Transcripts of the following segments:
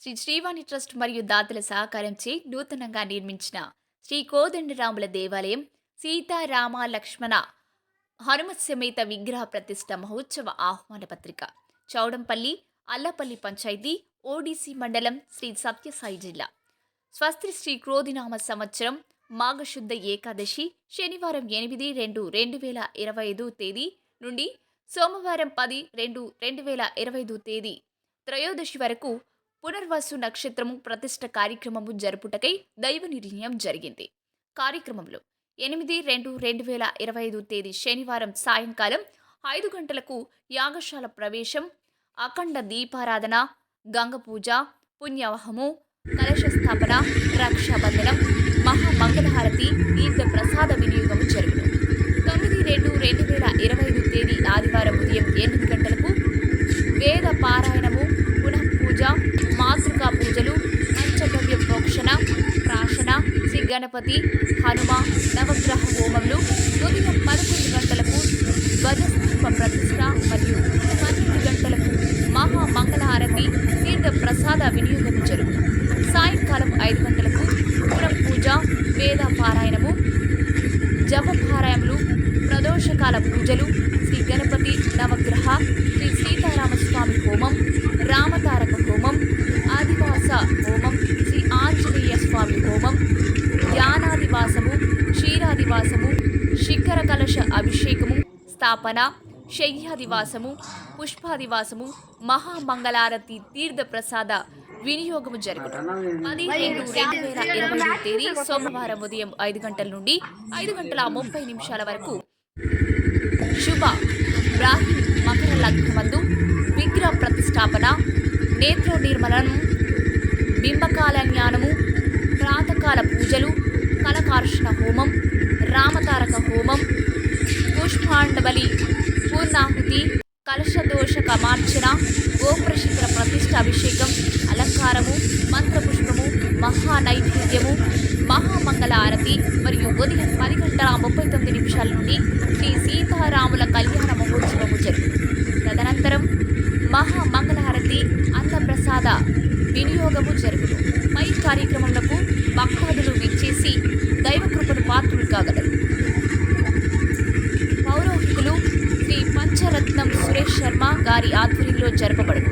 Shri Srivani trust మరియు దాతల సహకారంచే నూతనంగా నిర్మించిన శ్రీ కోదండరాముల దేవాలయం సీతారామ లక్ష్మణ హనుమత్ సమేత విగ్రహ ప్రతిష్ట మహోత్సవ ఆహ్వాన పత్రిక. చౌడంపల్లి అల్లపల్లి పంచాయతీ ఓడిసి మండలం శ్రీ సత్యసాయి జిల్లా. స్వస్తి శ్రీ క్రోధినామ సంవత్సరం మాఘశుద్ధ ఏకాదశి శనివారం ఎనిమిది రెండు రెండు వేల ఇరవై ఐదు తేదీ నుండి సోమవారం పది రెండు రెండు వేల ఇరవై ఐదు తేదీ త్రయోదశి వరకు పునర్వసు నక్షత్రము ప్రతిష్ట కార్యక్రమము జరుపుటకై దైవ నిర్ణయం జరిగింది. కార్యక్రమంలో ఎనిమిది రెండు రెండు వేల ఇరవై ఐదు తేదీ శనివారం సాయంకాలం ఐదు గంటలకు యాగశాల ప్రవేశం అఖండ దీపారాధన గంగ పూజ పుణ్యవహము కలశ స్థాపన రక్షాబంధనం మహామంగళహారతి తీర్థ ప్రసాద వినియోగం జరుగును తొమ్మిది రెండు రెండు వేల ఇరవై ఐదు తేదీ ఆదివారం ఉదయం ఎనిమిది గంటలకు వేద పారాయణము పునః పూజ మాతృకా పూజలు పంచగవ్య ప్రోక్షణ ప్రాశన శ్రీ గణపతి హనుమ నవగ్రహ హోమములు ఉదయం పదకొండు గంటలకు ధ్వజస్తంభ ప్రతిష్ట మరియు పన్నెండు గంటలకు మహా మంగళహారతి తీర్థ ప్రసాద వినియోగం జరుగును సాయంకాలం ఐదు గంటలకు పురం పూజ వేద పారాయణము జపపారాయణములు ప్రదోషకాల పూజలు శ్రీ గణపతి నవగ్రహ శ్రీ సీతారామస్వామి హోమం రామతారక హోమం ఆదివాస హోమం శ్రీ ఆంజనేయ స్వామి హోమం ధ్యానాదివాసము క్షీరాదివాసము శిఖర కలశ అభిషేకము స్థాపన శయ్యాదివాసము పుష్పాదివాసము మహామంగళారతి తీర్థ ప్రసాద వినియోగము జరుగుతుంది పదిహేను రెండు వేల ఇరవై ఐదు తేదీ సోమవారం ఉదయం ఐదు గంటల నుండి ఐదు గంటల ముప్పై నిమిషాల వరకు. శుభ బ్రాహ్మి మకర లగ్నమందు విగ్రహ ప్రతిష్టాపన నేత్ర నిర్మలనం బింబకాల జ్ఞానము ప్రాతకాల పూజలు కలకార్షణ హోమం రామతారక హోమం కలశదోష కమార్చన గోప్రశిఖర ప్రతిష్ట అభిషేకం అలంకారము మంత్రపుష్పము మహానైవేద్యము మహామంగళ ఆరతి మరియు ఉదయం పది గంటల ముప్పై తొమ్మిది నిమిషాల నుండి శ్రీ సీతారాముల కళ్యాణ మహోత్సవము జరుగుతుంది తదనంతరం మహామంగళహారతి అన్నప్రసాద వినియోగము జరుగును పై కార్యక్రమములకు వారి ఆధ్వర్యంలో జరపబడదు.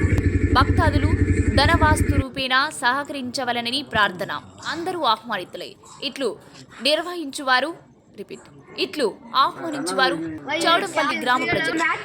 భక్తాదులు ధనవాస్తు రూపేణ సహకరించవలనని ప్రార్థన. అందరూ ఆహ్వానితులే. ఇట్లు నిర్వహించువారు రిపీట్. ఇట్లు ఆహ్వానించువారు చౌడంపల్లి గ్రామ ప్రజలు. మ్యాచ్